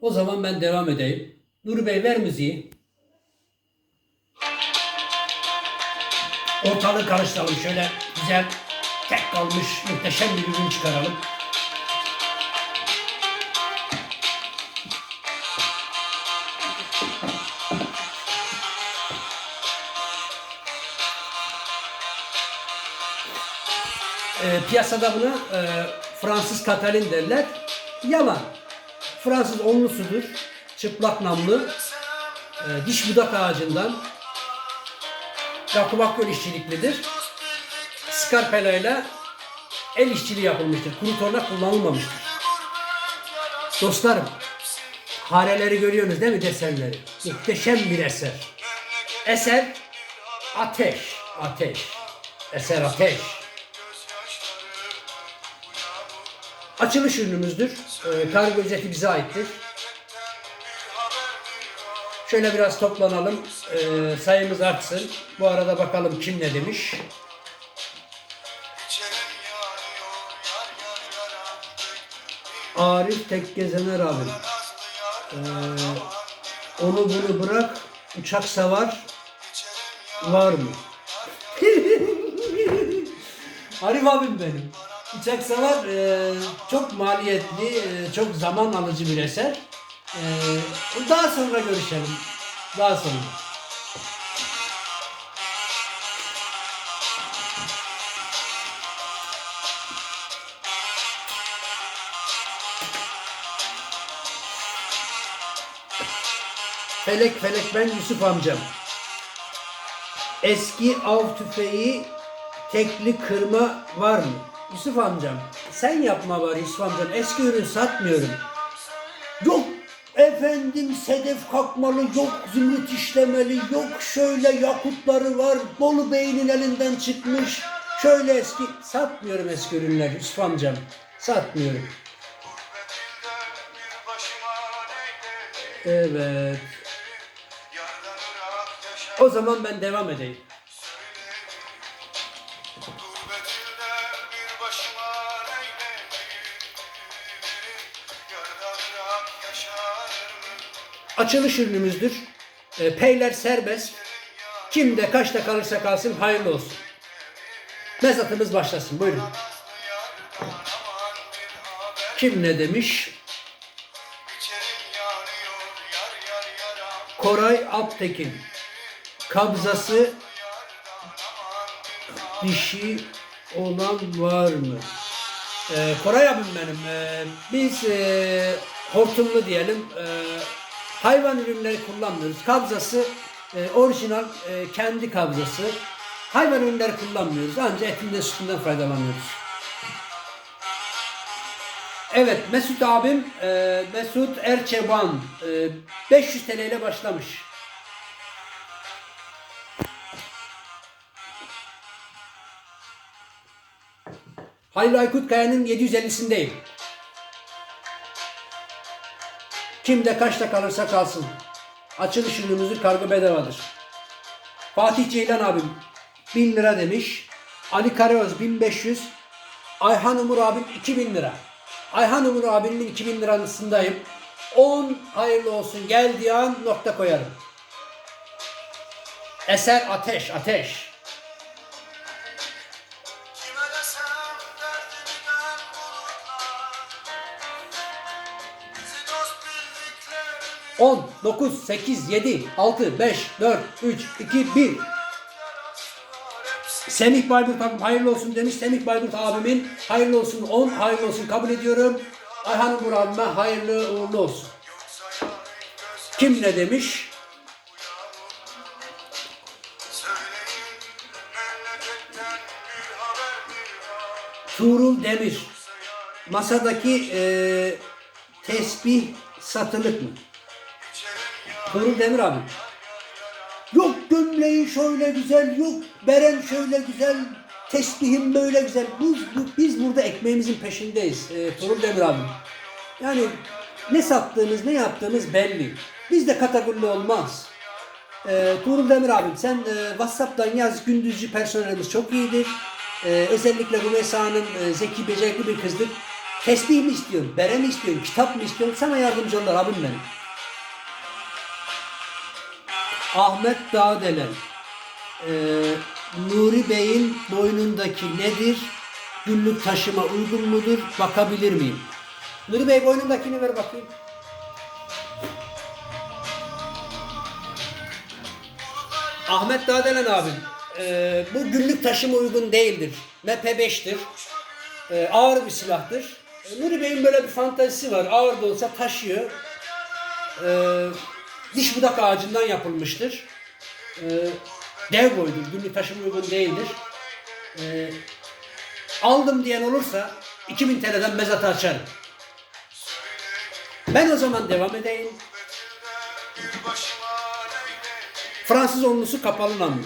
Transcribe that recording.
O zaman ben devam edeyim. Nuri Bey ver müziği. Ortalığı karıştıralım. Şöyle güzel tek kalmış muhteşem bir ürün çıkaralım. E, piyasada buna e, Fransız Katalin derler. Yalan. Fransız onlusudur. Çıplak namlı. E, diş budak ağacından. Yakup Akgöl işçiliklidir. Skarpela ile el işçiliği yapılmıştır. Kuru torna kullanılmamıştır. Dostlarım, hareleri görüyorsunuz değil mi desenleri? Muhteşem bir eser. Eser ateş, ateş. Eser ateş. Açılış ürünümüzdür. Ee, kargo ücreti bize aittir. Şöyle biraz toplanalım. Ee, sayımız artsın. Bu arada bakalım kim ne demiş. Arif Tek Gezener abim. Ee, onu bunu bırak. Uçak savar var mı? Arif abim benim. Uçak savar e, çok maliyetli, e, çok zaman alıcı bir eser. E, daha sonra görüşelim. Daha sonra. Felek felek ben Yusuf amcam. Eski av tüfeği tekli kırma var mı? Yusuf amcam sen yapma var Yusuf amcam eski ürün satmıyorum. Yok efendim sedef kalkmalı yok zümrüt işlemeli yok şöyle yakutları var Bolu Bey'in elinden çıkmış. Şöyle eski satmıyorum eski ürünler Yusuf amcam satmıyorum. Evet. O zaman ben devam edeyim. Açılış ürünümüzdür. E, peyler serbest. Kimde kaçta kalırsa kalsın hayırlı olsun. Mezatımız başlasın. Buyurun. Kim ne demiş? Koray Alptekin. Kabzası dişi olan var mı? Ee, Koray abim benim. Ee, biz e, hortumlu diyelim. e, hayvan ürünleri kullanmıyoruz. Kabzası e, orijinal e, kendi kabzası. Hayvan ürünleri kullanmıyoruz. Ancak etinden sütünden faydalanıyoruz. Evet Mesut abim e, Mesut Erçeban e, 500 TL ile başlamış. Halil Aykut Kaya'nın 750'sindeyim. Kimde kaçta kalırsa kalsın. Açılış ürünümüzün kargo bedavadır. Fatih Ceylan abim 1000 lira demiş. Ali Karaoz 1500. Ayhan Umur abim 2000 lira. Ayhan Umur abinin 2000 lirasındayım. 10 hayırlı olsun geldiği an nokta koyarım. Eser ateş ateş. 10, 9, 8, 7, 6, 5, 4, 3, 2, 1. Semih Bayburt abim hayırlı olsun demiş. Semih Bayburt abimin hayırlı olsun 10, hayırlı olsun kabul ediyorum. Ayhan Umur abime hayırlı uğurlu olsun. Kim ne demiş? Tuğrul Demir. Masadaki eee tesbih satılık mı? Tuğrul Demir abi. Yok gömleği şöyle güzel, yok beren şöyle güzel, tesbihim böyle güzel. Biz, biz burada ekmeğimizin peşindeyiz e, Tuğrul Demir abi. Yani ne sattığımız, ne yaptığımız belli. Bizde kategorili olmaz. E, Tuğrul Demir abim sen e, Whatsapp'tan yaz gündüzcü personelimiz çok iyidir. E, özellikle Rümeysa Hanım e, zeki becerikli bir kızdır. Tesbih mi istiyorsun, bere mi istiyorsun, kitap mı istiyorsun? Sana yardımcı olurlar abim benim. Ahmet Dağdelen. Ee, Nuri Bey'in boynundaki nedir? Günlük taşıma uygun mudur? Bakabilir miyim? Nuri Bey boynundakini ver bakayım. Ahmet Dağdelen abim. ee, bu günlük taşıma uygun değildir. MP5'tir. Ee, ağır bir silahtır. Ee, Nuri Bey'in böyle bir fantazisi var. Ağır da olsa taşıyor. Ee, diş budak ağacından yapılmıştır. Ee, dev boydur. Günlük taşıma uygun değildir. Ee, aldım diyen olursa 2000 TL'den mezatı açarım. Ben o zaman devam edeyim. Fransız onlusu kapalı namlu.